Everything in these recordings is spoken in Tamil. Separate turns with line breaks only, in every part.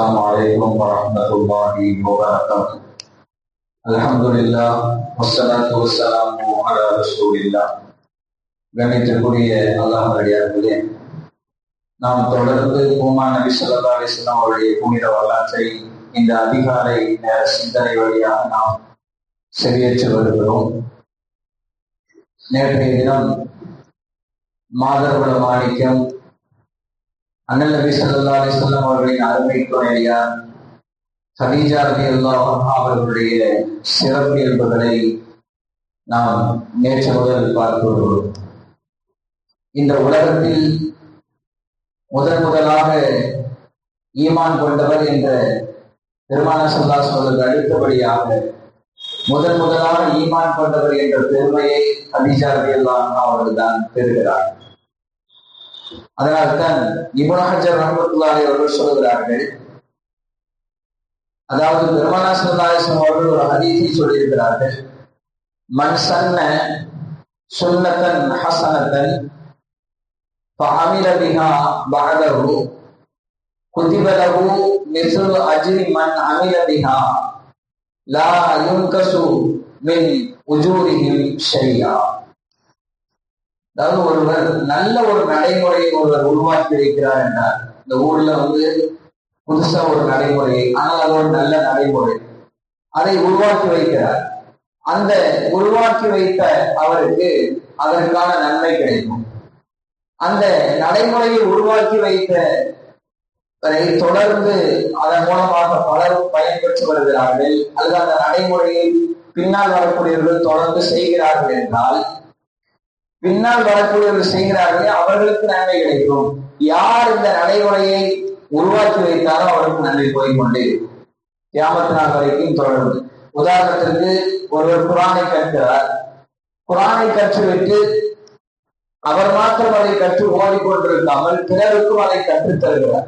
السلام عليكم ورحمة الله وبركاته الحمد لله والصلاة والسلام على رسول الله கண்ணியத்திற்குரிய அல்லாஹடியார்களே நாம் தொடர்ந்து பூமா நபி சொல்லா அலிஸ்லாம் அவருடைய புனித வரலாற்றை இந்த அதிகாலை நேர சிந்தனை வழியாக நாம் செவியேற்று வருகிறோம் நேற்றைய தினம் மாதர்குல மாணிக்கம் அண்ணல் நபி சல்லா அலிஸ்லாம் அவர்களின் அருமை துணையார் ஹதீஜா அலி அல்லா அவர்களுடைய சிறப்பியல்புகளை நாம் நேற்று முதல் பார்த்து வருகிறோம். இந்த உலகத்தில் முதன் முதலாக ஈமான் கொண்டவர் என்ற பெருமான சொல்லா சொல்வதற்கு அடுத்தபடியாக முதன் முதலாக ஈமான் கொண்டவர் என்ற பெருமையை ஹதீஜா அலி அல்லா அவர்கள் தான் பெறுகிறார் அதனால்தான் இபுன் ஹஜர் ரஹமத்துல்லாஹி அவர்கள் சொல்கிறார்கள் அதாவது பெருமானா சல்லாஹம் அவர்கள் ஒரு ஹதீஸை சொல்லியிருக்கிறார்கள் மண் சன்ன சுன்னத்தன் ஹசனத்தன் فعمل بها بعده كتب له مثل أجر من عمل بها لا ينقص من أجورهم شيئا அதாவது ஒருவர் நல்ல ஒரு நடைமுறையை ஒருவர் உருவாக்கி வைக்கிறார் என்றால் இந்த ஊர்ல வந்து புதுசா ஒரு நடைமுறை ஆனால் அது ஒரு நல்ல நடைமுறை. அதை உருவாக்கி வைக்கிறார். அந்த உருவாக்கி வைத்த அவருக்கு அதற்கான நன்மை கிடைக்கும். அந்த நடைமுறையை உருவாக்கி வைத்த தொடர்ந்து அதன் மூலமாக பலரும் பயன்பெற்று வருகிறார்கள் அல்லது அந்த நடைமுறையை பின்னால் வரக்கூடியவர்கள் தொடர்ந்து செய்கிறார்கள் என்றால் பின்னால் வரக்கூடியவர்கள் செய்கிறார்களே அவர்களுக்கு நன்மை கிடைக்கும். யார் இந்த நடைமுறையை உருவாக்கி வைத்தாரோ அவருக்கு நன்மை போய்கொண்டே கியாமத்து நாள் வரைக்கும் தொடர்ந்து. உதாரணத்திற்கு ஒருவர் குரானை கற்கிறார். குரானை கற்றுவிட்டு அவர் மாத்திரம் அதை கற்று ஓடிக்கொண்டிருக்காமல் பிறருக்கும் அதை கற்றுத் தருகிறார்.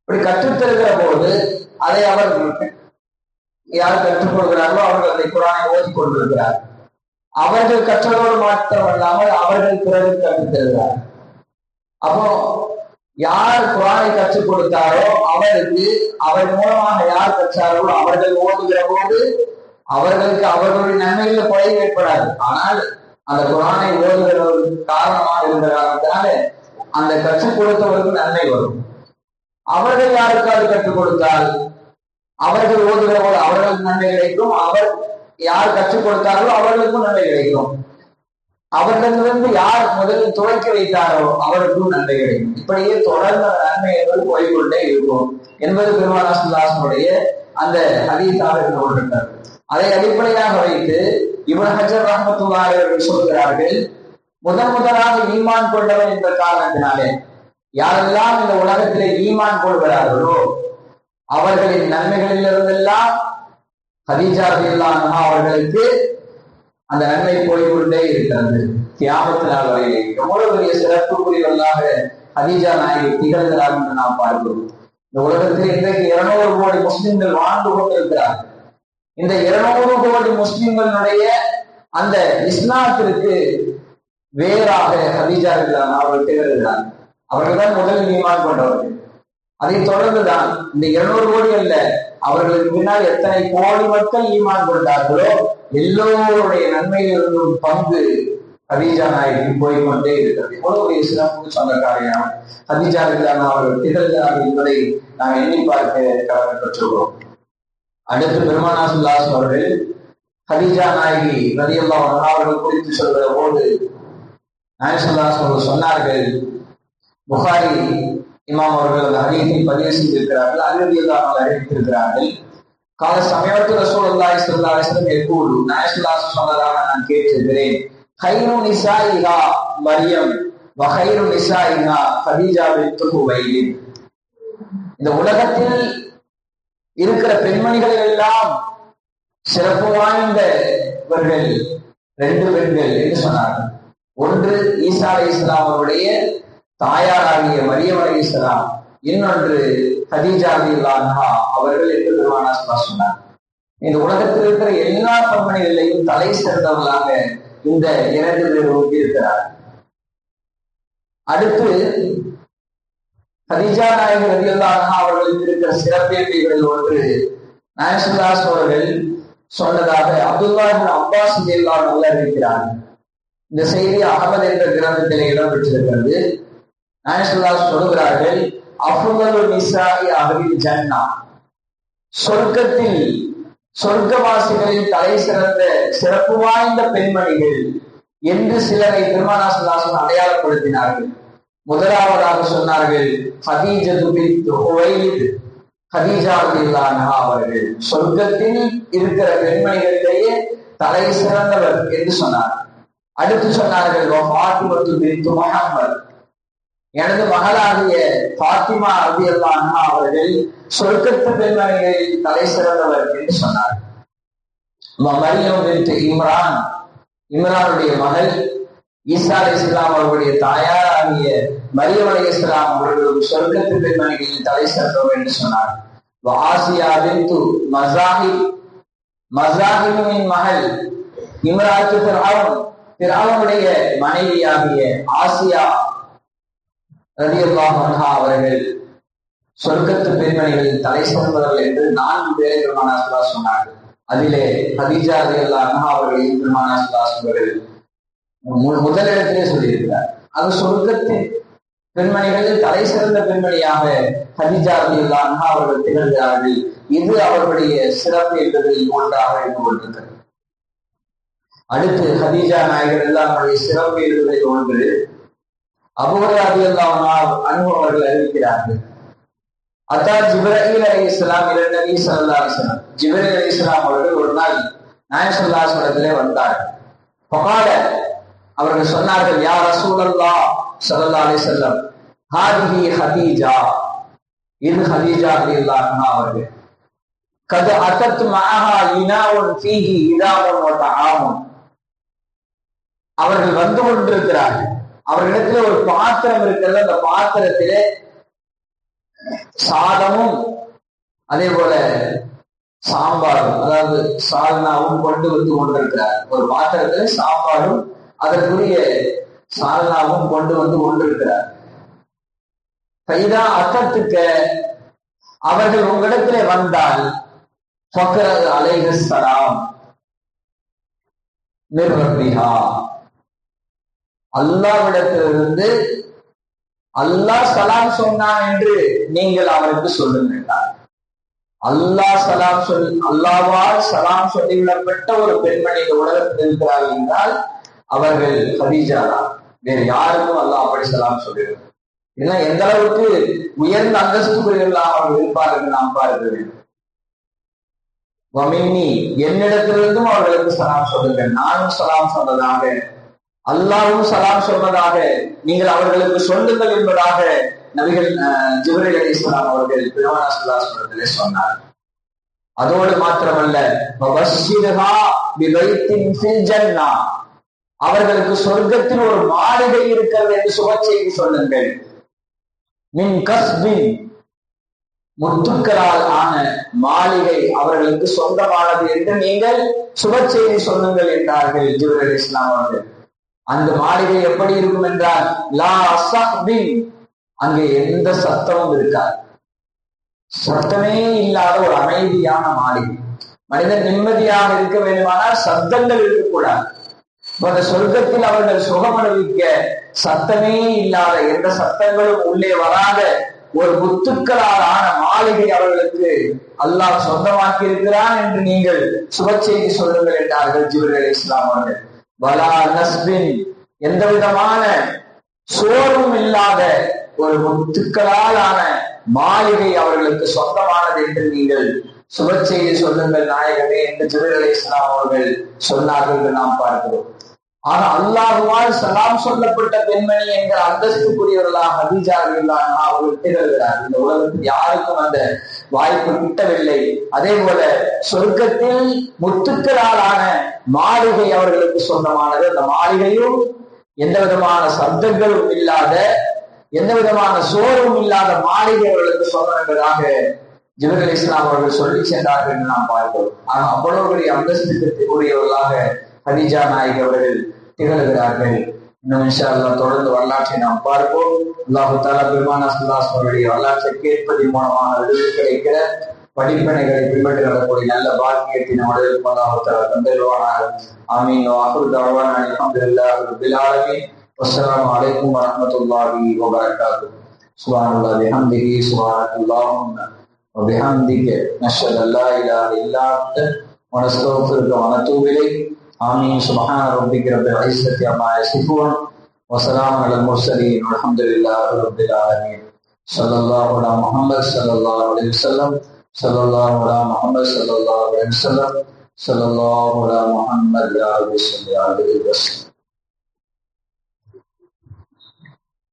இப்படி கற்றுத் தருகிற போது அதை அவர் யார் கற்றுக் கொள்கிறார்களோ அவர்கள் அதை குரானை ஓதிக்கொண்டிருக்கிறார் அவர்கள் கற்றதோடு மாத்திரமல்லாமல் அவர்கள் பிறகு கற்றுத்தருகிறார் அப்போ யார் குரானை கற்றுக் கொடுத்தாரோ அவருக்கு அவர் மூலமாக யார் கற்றார்களோ அவர்கள் ஓதுகிற போது அவர்களுக்கு அவர்களுடைய நன்மைகள் குறை ஏற்படாது. ஆனால் அந்த குரானை ஓதுகிறவர்களுக்கு காரணமாக இருந்த காரணத்தினால அந்த கற்றுக் கொடுத்தவருக்கு நன்மை வரும். அவர்கள் யாருக்காவது கற்றுக் கொடுத்தால்? அவர்கள் ஓதுகிற போது அவர்களுக்கு நன்மை கிடைக்கும். அவர் யார் கற்றுக் கொடுத்தார்களோ அவர்களுக்கும் நன்மை கிடைக்கும். அவர்களிடமிருந்து யார் முதலில் துவக்கி வைத்தாரோ அவருக்கும் நன்மை கிடைக்கும். இப்படியே தொடர்ந்து நன்மை என்பது போய்கொண்டே இருக்கும். என்பது பெருமானாசுல்லாசனுடைய அந்த அதீசாக கொண்டிருந்தார் அதை அடிப்படையாக வைத்து இவன் ஹஜர் ரஹமத்துல்லாஹி அவர்கள் சொல்கிறார்கள் முதன் முதலாக ஈமான் கொண்டவர் என்ற காரணத்தினாலே யாரெல்லாம் இந்த உலகத்திலே ஈமான் கொள்கிறார்களோ அவர்களின் நன்மைகளிலிருந்தெல்லாம் ஹதீஜா ரதியுல்லாஹா அவர்களுக்கு அந்த நன்மை போய்கொண்டே இருக்கிறது. தியாகத்து நாள் வரையிலே எவ்வளவு பெரிய சிறப்புக்குரியவர்களாக ஹதீஜா நாயகி திகழ்கிறார் என்று நாம் பார்க்கிறோம். இந்த உலகத்தில் இன்றைக்கு இருநூறு கோடி முஸ்லிம்கள் வாழ்ந்து கொண்டிருக்கிறார்கள். இந்த இருநூறு கோடி முஸ்லிம்களுடைய அந்த இஸ்லாத்திற்கு வேறாக ஹதீஜா அவர்கள் திகழ்கிறார் அவர்கள் தான் முதல் ஈமான் கொண்டவர்கள். அதை தொடர்ந்துதான் இந்த இருநூறு கோடி அல்ல அவர்களுக்கு பின்னால் எத்தனை கோடி மக்கள் ஈமான் கொண்டார்களோ எல்லோருடைய நன்மையிலிருந்தும் பங்கு ஹதீஜா நாயகி போய்கொண்டே இருக்கிறது. எவ்வளவு சிறப்பு சொந்தக்காரையான ஹதீஜா இல்லாம அவர்கள் திகழ்கிறார்கள் என்பதை நாம் எண்ணி பார்க்க கடமை பெற்றுள்ளோம் அடுத்து பெருமானாசுல்லாஸ் அவர்கள் ஹதீஜா நாயகி ரதியல்லா அவர்கள் குறித்து சொல்கிற போது நாயசுல்லாஸ் அவர்கள் சொன்னார்கள் புகாரி இமாம் அவர்கள் அந்த ஹரியத்தை பதிவு செய்திருக்கிறார்கள். அருவியல்லா அறிவித்திருக்கிறார்கள். கால சமயத்து ரசூல் அல்லாஹி சல்லா அலிஸ்லம் எப்போது? நாயசுல்லாஸ் சொன்னதாக நான் கேட்டிருக்கிறேன். ஹைரு நிசா நிசாயிகா மரியம் வஹைரு நிசாயிகா ஹதீஜா வித்து ஹுவைலின் இந்த உலகத்தில் இருக்கிற பெண்மணிகள் எல்லாம் சிறப்பு வாய்ந்தவர்கள் ரெண்டு பெண்கள் என்று சொன்னார்கள். ஒன்று ஈசா அலி இஸ்லாம் அவருடைய தாயாராகிய மரியம் அலி இன்னொன்று ஹதீஜாதி அலி அவர்கள் என்று பெருமானா சொன்னார் இந்த உலகத்தில் இருக்கிற எல்லா கம்பெனிகளையும் தலை சிறந்தவர்களாக இந்த இரண்டு பேர் இருக்கிறார். அடுத்து ஹதீஜா நாயகர் ரதியல்லாஹு அவர்களுக்கு இருக்கிற சிறப்பேற்பிகளில் ஒன்று நாயசுல்லாஸ் அவர்கள் சொன்னதாக அப்துல்லா அப்பாஸ் ரதியல்லாஹு நல்லா இருக்கிறார். இந்த செய்தி அகமது என்ற கிரந்தத்தில் இடம்பெற்றிருக்கிறது நாயசுல்லாஸ் சொல்கிறார்கள் அஃபுல்லு நிசாஇ அகலில் ஜன்னா. சொர்க்கத்தில் சொர்க்கவாசிகளில் தலை சிறந்த சிறப்பு வாய்ந்த பெண்மணிகள் என்று சிலரை பெருமானாசல்லாசன் அடையாளப்படுத்தினார்கள். முதலாவதாக சொன்னார்கள் ஹதீஜது ஹதீஜா அவர்கள் சொர்க்கத்தில் இருக்கிற பெண்மணிகளிலேயே தலை சிறந்தவர் என்று சொன்னார் அடுத்து சொன்னார்கள் ஃபாத்திமத்து எனது மகளாகிய பாத்திமா ரலியல்லாஹு அவர்கள் சொர்க்கத்து பெண்மணிகளில் தலை சிறந்தவர் என்று சொன்னார். மரியம் இம்ரான் இம்ரானுடைய மகள் ஈசா அலி இஸ்லாம் அவர்களுடைய தாயார் ஆகிய மரியம் அலி இஸ்லாம் அவர்களும் சொர்க்கத்து பெண்மணிகளில் தலை சிறந்தவர் என்று சொன்னார். ஆசியா பின்து மசாஹி மசாஹிமின் மகள் இம்ராத்து பிராவன் திராவனுடைய மனைவியாகிய ஆசியா ரதியல்லாஹு அன்ஹா அவர்கள் சொர்க்கத்து பெண்மணிகளில் தலை சிறந்தவர்கள் என்று நான்கு பேரை பெருமானா சுல்லா சொன்னார்கள். அதிலே ஹதீஜா ரதியல்லாஹு அன்ஹா அவர்களையும் பெருமானா சுல்லா அவர்கள் முதலிடத்திலே சொல்லியிருக்கிறார். அது சொர்க்கத்தின் பெண்மணிகளில் தலை சிறந்த பெண்மணியாக ஹதிஜா ரலியல்லாஹு அன்ஹா அவர்கள் திகழ்கிறார்கள். இது அவர்களுடைய சிறப்பு என்பதில் ஒன்றாக இருந்து கொண்டிருக்கிறது. அடுத்து ஹதீஜா நாயகர் எல்லாருடைய சிறப்பு என்பதில் ஒன்று அபுராதி அல்லாஹ் அனுபவர்கள் அறிவிக்கிறார்கள். அத்தா ஜிப்ரஹீல் அலி இஸ்லாம் இரு நபி சல்லா இஸ்லாம் ஜிப்ரீல் அலி இஸ்லாம் அவர்கள் ஒரு நாள் நாயர் சல்லாஸ்வரத்திலே வந்தார்கள். பகால அவர்கள் சொன்னார்கள் யா ரசூலல்லா சல்லா அலி செல்லம் ஹாதிஹி ஹதீஜா. இது ஹதீஜா ரலியல்லாஹு அவர்கள். கது அத்தத் மஅஹா இனாவும் ஃபீஹி இதாவும் வ ஆமும் அவர்கள் வந்து கொண்டிருக்கிறார்கள். அவர்களிடத்துல ஒரு பாத்திரம் இருக்கிறது. அந்த பாத்திரத்திலே சாதமும் அதே போல சாம்பாரும் அதாவது சால்னாவும் கொண்டு வந்து கொண்டிருக்கிறார். ஒரு பாத்திரத்துல சாம்பாரும் அதற்குரிய சால்னாவும் கொண்டு வந்து கொண்டிருக்கிறார். கைதா அக்கத்துக்க அவர்கள் உங்களிடத்திலே வந்தால் ஃபக்ரத் அலைஹி அல்லாவிடத்திலிருந்து அல்லாஹ் சலாம் சொன்னான் என்று நீங்கள் அவருக்கு சொல்லுங்கள் அல்லாஹ் சலாம் சொல் அல்லாவால் சலாம் சொல்லிவிடப்பட்ட ஒரு பெண்மணி இந்த உலகத்தில் இருக்கிறார்கள் என்றால் அவர்கள் ஹதீஜா தான். வேறு யாருக்கும் அல்லாஹ் அப்படி சலாம் சொல்லிடுறார் ஏன்னா எந்த அளவுக்கு உயர்ந்த அந்தஸ்துக்குரியவர்களாக அவர்கள் இருப்பார்கள் நாம் பார்க்க வேண்டும். என்னிடத்திலிருந்தும் அவர்களுக்கு சலாம் சொல்லுங்கள். நானும் சலாம் சொன்னதாக அல்லாவும் சலாம் சொன்னதாக நீங்கள் அவர்களுக்கு சொல்லுங்கள் என்பதாக நபிகள் ஜிபரல் அலி அவர்கள் பெருமானா சுல்லாஸ்வரத்திலே சொன்னார் அதோடு மாத்திரமல்ல அவர்களுக்கு சொர்க்கத்தில் ஒரு மாளிகை இருக்கிறது என்று சுப செய்தி சொல்லுங்கள். மின் கஸ்பின் முத்துக்களால் ஆன மாளிகை அவர்களுக்கு சொந்தமானது என்று நீங்கள் சுப செய்தி சொல்லுங்கள் என்றார்கள் ஜிபர் அலி இஸ்லாம் அவர்கள். அந்த மாளிகை எப்படி இருக்கும் என்றால் லா அசஹ்பின் அங்கே எந்த சத்தமும் இருக்காது. சத்தமே இல்லாத ஒரு அமைதியான மாளிகை. மனிதன் நிம்மதியாக இருக்க வேண்டுமானால் சத்தங்கள் இருக்கக்கூடாது. அந்த சொர்க்கத்தில் அவர்கள் சுகம் அனுபவிக்க சத்தமே இல்லாத எந்த சத்தங்களும் உள்ளே வராத ஒரு முத்துக்களால் ஆன மாளிகை அவர்களுக்கு அல்லாஹ் சொந்தமாக்கி இருக்கிறான் என்று நீங்கள் சுப செய்தி சொல்லுங்கள் என்றார்கள் ஜிவர்கள் இஸ்லாம் அவர்கள். வலா நஸ்பின். எந்த விதமான சோர்வும் இல்லாத ஒரு முத்துக்களால் ஆன மாளிகை அவர்களுக்கு சொந்தமானது என்று நீங்கள் சுபச்செய்தி சொல்லுங்கள் நாயகமே என்று ஜிபர் அலி இஸ்லாம் அவர்கள் சொன்னார்கள் என்று நாம் பார்க்கிறோம். ஆனா அல்லாஹுவால் சலாம் சொல்லப்பட்ட பெண்மணி என்ற அந்தஸ்துக்குரியவர்களாக ஹதீஜா அவர்கள் திகழ்கிறார் இந்த உலகத்தில் யாருக்கும் அந்த வாய்ப்பு கிட்டவில்லை. அதே போல சொர்க்கத்தில் முத்துக்களாலான மாளிகை அவர்களுக்கு சொந்தமானது. அந்த மாளிகையும் எந்த விதமான சப்தங்களும் இல்லாத எந்த விதமான சோர்வும் இல்லாத மாளிகை அவர்களுக்கு சொந்தம் என்பதாக ஜிபர் இஸ்லாம் அவர்கள் சொல்லி சென்றார்கள் என்று நாம் பார்க்கிறோம். ஆனா அவ்வளவு பெரிய அந்தஸ்துக்கு உரியவர்களாக ஹதீஜா நாயக் அவர்கள் திகழ்கிறார்கள் இன்னும் இன்ஷா அல்லாஹ் தொடர்ந்து வரலாற்றை நாம் பார்ப்போம் அல்லாஹு தாலா பெருமானா சுல்லாஸ் அவருடைய வரலாற்றை கேட்பதன் மூலமாக விடுதலை கிடைக்கிற படிப்பினைகளை பின்பற்றி நடக்கூடிய நல்ல பாக்கியத்தை நம்முடைய அல்லாஹு தாலா தந்தருவானாக ஆமீன் வாக்குறு தவான அல்ஹம்துலில்லாஹி ரப்பில் ஆலமீன் வஸ்ஸலாமு அலைக்கும் வரஹ்மத்துல்லாஹி வபரகாத்துஹு சுப்ஹானல்லாஹி பிஹம்திஹி சுப்ஹானல்லாஹும்ம وبحمدك نشهد ان لا اله الا انت ونستغفرك ونتوب اليك آمين. سبحان ربك رب العزة عما يصفون. وسلام على المرسلين. والحمد لله رب العالمين. صلى الله على محمد صلى الله عليه وسلم. صلى الله على محمد صلى الله عليه وسلم. صلى الله على محمد رب صل عليه وسلم.